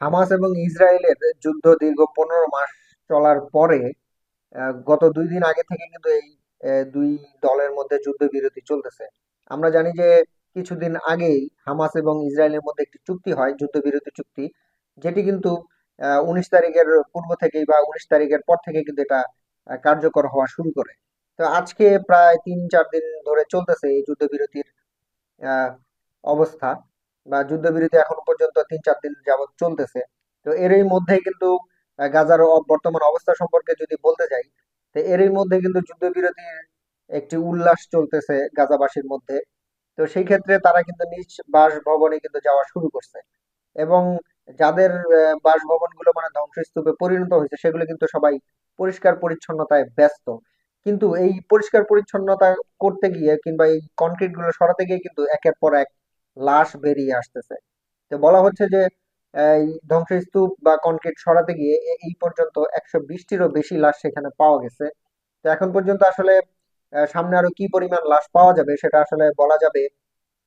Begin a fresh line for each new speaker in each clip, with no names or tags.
Hamas এবং ইসরায়েলের যুদ্ধ দীর্ঘ পনেরো মাস চলার পরে গত দুই দিন আগে থেকে কিন্তু এই দুই দলের মধ্যে যুদ্ধবিরতি চলতেছে। আমরা জানি যে কিছুদিন আগেই হামাস এবং ইসরায়েলের মধ্যে একটি চুক্তি হয়, যুদ্ধবিরতি চুক্তি, যেটি কিন্তু উনিশ তারিখের পূর্ব থেকেই বা উনিশ তারিখের পর থেকে কিন্তু এটা কার্যকর হওয়া শুরু করে। তো আজকে প্রায় তিন চার দিন ধরে চলতেছে এই যুদ্ধবিরতির অবস্থা। বা যুদ্ধবিরতি এখন পর্যন্ত তিন চার দিন যাবত চলতেছে। তো এরই মধ্যে কিন্তু গাজার বর্তমান অবস্থা সম্পর্কে যদি বলতে যাই, তো এরই মধ্যে কিন্তু যুদ্ধবিরতির একটি উল্লাস চলতেছে গাজাবাসীর মধ্যে। তো সেই ক্ষেত্রে তারা কিন্তু নিজ বাসভবনে কিন্তু যাওয়া শুরু করছে। এবং যাদের বাসভবনগুলো মানে ধ্বংসস্তূপে পরিণত হয়েছে, সেগুলো কিন্তু সবাই পরিষ্কার পরিচ্ছন্নতায় ব্যস্ত। কিন্তু এই পরিষ্কার পরিচ্ছন্নতা করতে গিয়ে কিংবা এই কনক্রিটগুলো সরাতে গিয়ে কিন্তু একের পর এক লাশ বেরিয়ে আসতেছে। তো বলা হচ্ছে যে, এই ধ্বংসস্তূপ বা কনক্রিট সরাতে গিয়ে এই পর্যন্ত একশো বিশটিরও বেশি লাশ সেখানে পাওয়া গেছে। তো এখন পর্যন্ত আসলে সামনে আরও কি পরিমাণ লাশ পাওয়া যাবে সেটা আসলে বলা যাবে,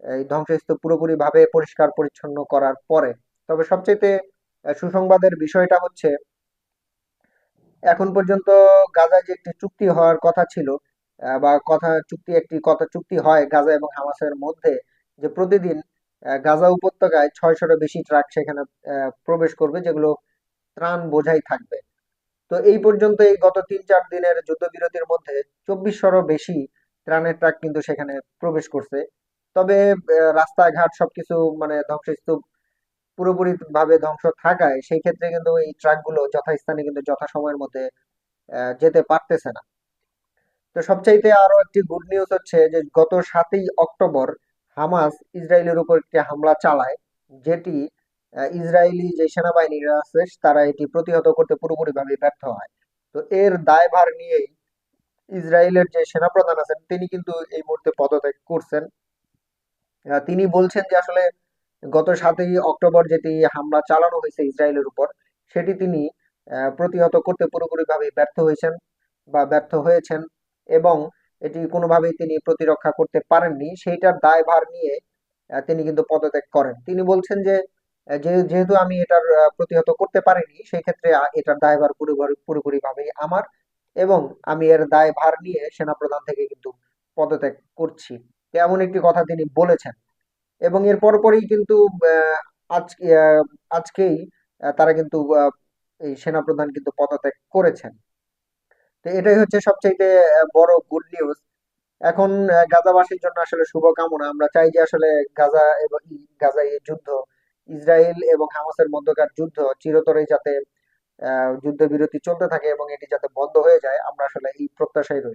এই ধ্বংসস্তূপ পুরোপুরি ভাবে পরিষ্কার পরিচ্ছন্ন করার পরে। তবে সবচেয়ে সুসংবাদের বিষয়টা হচ্ছে, এখন পর্যন্ত গাজায় যে একটি চুক্তি হওয়ার কথা ছিল বা কথা চুক্তি একটি, কথা চুক্তি হয় গাজা এবং হামাসের মধ্যে যে প্রতিদিন গাজা উপত্যকায় ছয়শোর বেশি ট্রাক সেখানে প্রবেশ করবে, যেগুলো ত্রাণ বোঝাই থাকবে। তো এই পর্যন্ত এই গত তিন চার দিনের যুদ্ধবিরতির মধ্যে চব্বিশশোরও বেশি ত্রাণের ট্রাক কিন্তু সেখানে প্রবেশ করছে। তবে রাস্তাঘাট সবকিছু মানে ধ্বংসস্তূপ পুরোপুরি ভাবে ধ্বংস থাকায় সেই ক্ষেত্রে কিন্তু এই ট্রাকগুলো যথাস্থানে কিন্তু যথাসময়ের মধ্যে যেতে পারতেছে না। তো সবচাইতে আরও একটি গুড নিউজ হচ্ছে যে গত সাতই অক্টোবর হামাস ইসরায়েলের উপর একটি হামলা চালায়, যেটি ইসরায়েলি যে সেনাবাহিনীরা আছে, তারা এটি প্রতিহত করতে পুরোপুরিভাবে ব্যর্থ হয়। তো এর দায়ভার নিয়েই ইসরায়েলের যে সেনাপ্রধান আছেন, তিনি কিন্তু এই মুহূর্তে পদত্যাগ করছেন। তিনি বলছেন যে আসলে গত সাতই অক্টোবর যেটি হামলা চালানো হয়েছে ইসরায়েলের উপর, সেটি তিনি প্রতিহত করতে পুরোপুরিভাবে ব্যর্থ হয়েছেন বা ব্যর্থ হয়েছেন এবং এটি কোনোভাবেই তিনি প্রতিরক্ষা করতে পারেননি। সেইটার দায়ভার নিয়ে তিনি কিন্তু পদত্যাগ করেন। তিনি বলছেন যে যেহেতু আমি এটার প্রতিহত করতে পারিনি, সেই ক্ষেত্রে এটার দায়ভার পুরোপুরি, পুরোপুরিভাবেই আমার এবং আমি এর দায়ভার নিয়ে সেনাপ্রধান থেকে কিন্তু পদত্যাগ করছি। এমন একটি কথা তিনি বলেছেন। এবং এর পরপরই কিন্তু আজকে আজকেই তারা কিন্তু এই সেনাপ্রধান কিন্তু পদত্যাগ করেছেন। তো এটাই হচ্ছে আহ, বড় গুড নিউজ এখন গাজাবাসীর জন্য আসলে শুভকামনা। আমরা চাই যে আসলে গাজা এবং গাজা এই যুদ্ধ ইসরায়েল এবং হামাসের মধ্যকার যুদ্ধ চিরতরে যাতে যুদ্ধবিরতি চলতে থাকে এবং এটি যাতে বন্ধ হয়ে যায় আমরা আসলে এই প্রত্যাশায় রইল